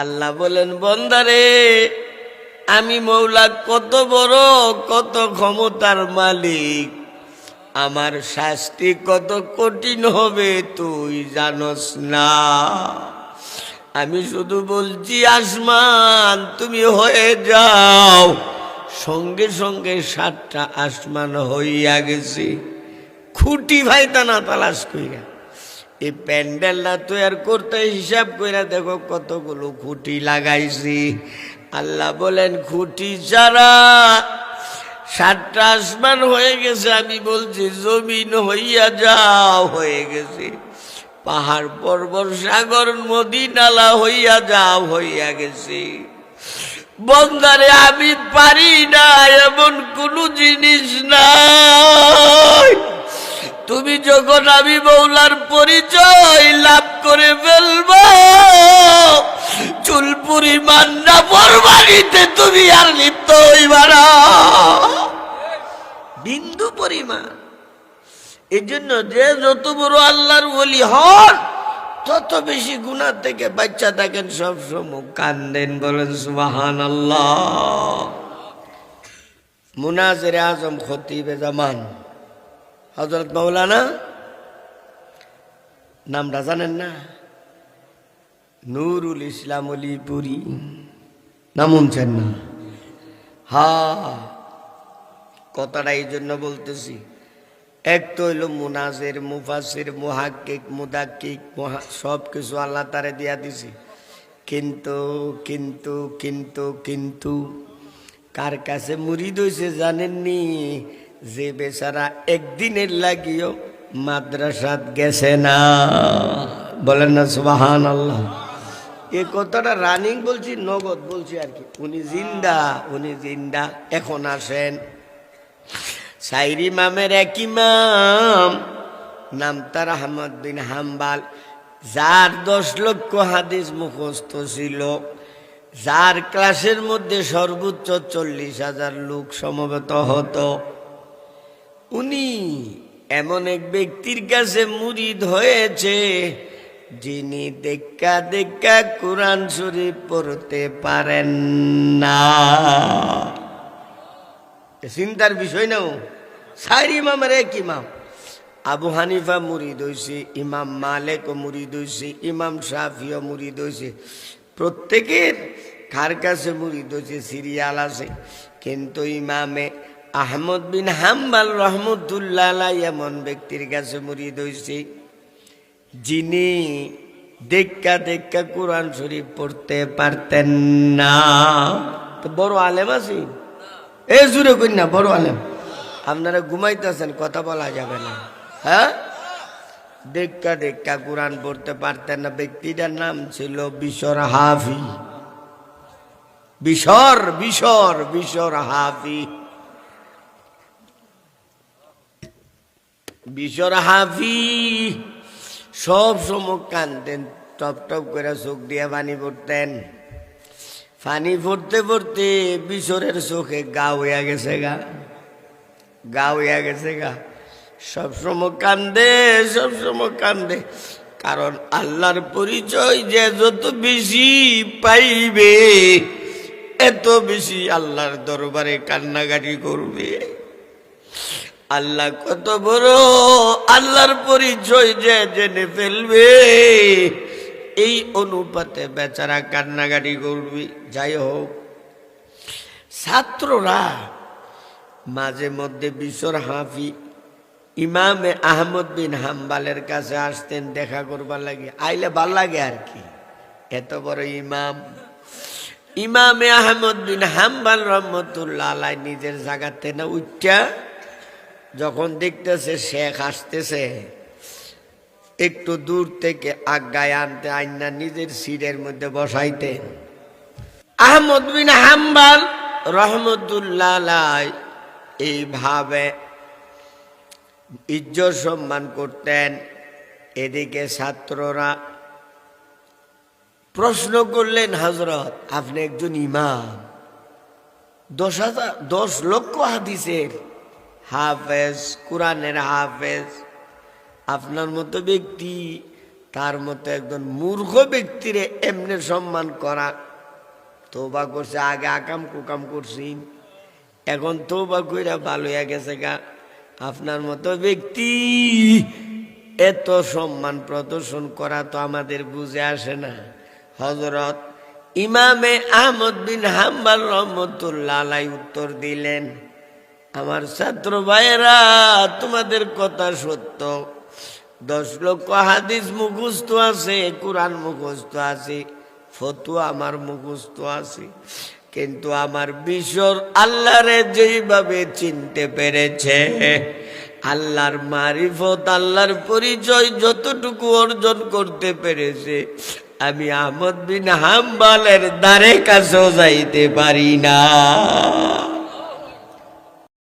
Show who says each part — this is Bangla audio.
Speaker 1: আল্লাহ বলেন, বন্দারে, আমি মৌলা কত বড়, কত ক্ষমতার মালিক। আমার শাস্তি কত কঠিন হবে, তুই জানস না। আমি শুধু বলছি, আসমান, তুমি হয়ে যাও। সঙ্গে সঙ্গে সাতটা আসমান হইয়া গেছে। খুঁটি ভাইতা না তালাশ কইরা এই প্যান্ডেলটা তৈয়ার করতে হিসাব করে দেখো কতগুলো খুঁটি লাগাইছি। আল্লাহ বলেন, খুঁটি ছাড়া সাতটা আসমান হয়ে গেছে, আমি বলছি, জমিন হইয়া যাও, হয়ে গেছে। পাহাড় পর্বত সাগর নদী নালা হইয়া যাও, হইয়া গেছে। বন্দারে আমি পারি না, এমন কোনো জিনিস নাই। তুমি যখন আমি বৌলার পরিচয় লাভ করে ফেলব, চুল পরিমাণ না বরবানিতে তুমি আর লিপ্ত হইবা বিন্দু পরিমাণ। এই জন্য যে যত বড় আল্লাহর বলি হন, তত বেশি গুণার থেকে বাচ্চা থাকেন, সব সময় কান্দেন, বলেন সুবাহান আল্লাহ মুনাজের আজম খতিবে জামান। হজরত মৌলানা নামটা জানেন না? নুরুল ইসলাম অলিপুরি। নাম শুনছেন না? হা, কথাটা এই জন্য বলতেছি। এক তো হইল মুনাজের মুফাসির মুহাক্কিক, মুদাক্কিক সব কিছু আল্লাহ তারে দিয়া দিছি। কিন্তু কিন্তু কিন্তু কিন্তু কার কাছে মুড়ি দইছে জানেননি? যে বেচারা একদিনের লাগিও মাদ্রাসাত গেছে না। বলেন না সুবাহান আল্লাহ এ কথাটা রানিং বলছি, নগদ বলছি আর কি। উনি জিন্দা উনি জিন্দা, এখন আসেন। সাইর ইমামের এক ইমাম, নাম তার আহমদ বিন হাম্বাল, যার দশ লক্ষ হাদিস মুখস্থ ছিল। যার ক্লাসের মধ্যে সর্বোচ্চ চল্লিশ হাজার লোক সমবেত হতো। উনি এমন এক ব্যক্তির কাছে মুরিদ হয়েছে, যিনি দেখা দেখা কোরআন শরীফ পড়তে পারেন না। চিন্তার বিষয় নাও সাইর ইমামের এক ইমাম। আবু হানিফা মুরিদ হয়েছে ইমাম মালেকও মুরিদ হয়েছে ইমাম শাফিও মুরিদ হয়েছে প্রত্যেকের কার কাছে মুরিদ হয়েছে সিরিয়াল আছে। কিন্তু ইমামে আহমদ বিন হাম্বাল রহমতুল্লাহ আলাই এমন ব্যক্তির কাছে মুরিদ হয়েছে যিনি দেখা দেখা কোরআন শরীফ পড়তে পারতেন না। তো বড় আলেম আছি? এ জুড়ে কই না, বড় আলেম। আপনারা ঘুমাইতেছেন, কথা বলা যাবে না। হ্যাঁ? দেখা দেখা কোরআন পড়তে পারতেন না, ব্যক্তিটার নাম ছিল বিশর হাফি। বিশর বিশর বিশর হাফি। বিশর হাফি, সব সময় কানতেন টপ টপ করে চোখ দিয়ে পানি পড়তেন পানি পড়তে পড়তে বিশরের চোখে গা হইয়া গেছে গা। গা হইয়া গেছে গা। সবসময় কান্দে সবসময় কান্দে। কারণ আল্লাহর পরিচয় যে যত বেশি পাইবে, এত বেশি আল্লাহর দরবারে কান্নাকাটি করবে। আল্লাহ কত বড়, আল্লাহর পরিচয় যে জেনে ফেলবে। এই অনুপাতে বেচারা কান্নাকাটি করবি, যাই হোক। ছাত্ররা মাঝে মধ্যে বিশর হাফি ইমামে আহমদ বিন হাম্বালের কাছে আসতেন দেখা করবার লাগে। আইলে ভালো লাগে আর কি। এত বড় ইমাম। ইমামে আহমদ বিন হাম্বাল রহমতুল্লাহ আলাই নিজের জায়গাতে না উচ্চা যখন দেখতেছে শেখ আসতেছে, একটু দূর থেকে আজ্ঞায় আনতে আইনা নিজের সিটের মধ্যে বসাইতেন আহমদ বিন হাম্বাল রহমতুল্লাহ এইভাবে ইজ্জত সম্মান করতেন। এদিকে ছাত্ররা প্রশ্ন করলেন হজরত আপনি একজন ইমাম। দশ হাজার, দশ লক্ষ হাদিসের হাফেজ, কোরআনের হাফেজ। আপনার মতো ব্যক্তি, তার মতো একজন মূর্খ ব্যক্তিরে এমনি সম্মান করা। তোবা করছে, আগে আকাম কুকাম করছি। এখন তোবা কইরা ভালো হয়ে গেছে গা। আপনার মতো ব্যক্তি, এত সম্মান প্রদর্শন করা তো আমাদের বুঝে আসে না। হজরত ইমামে আহমদ বিন হাম্বাল রহমতুল্লাহ উত্তর দিলেন আমার ছাত্র ভাইয়েরা, তোমাদের কথা সত্য। দশ লক্ষ হাদিস মুখস্থ আছে, কোরআন মুখস্থ আছে, ফতুয়া আমার মুখস্থ আছে। কিন্তু আমার বিশ্বর আল্লাহরে যেইভাবে চিনতে পেরেছে, আল্লাহর মারিফত, আল্লাহর পরিচয় যতটুকু অর্জন করতে পেরেছে, আমি আহমদ বিন হাম্বালের দ্বারে কাছেও যাইতে পারি না।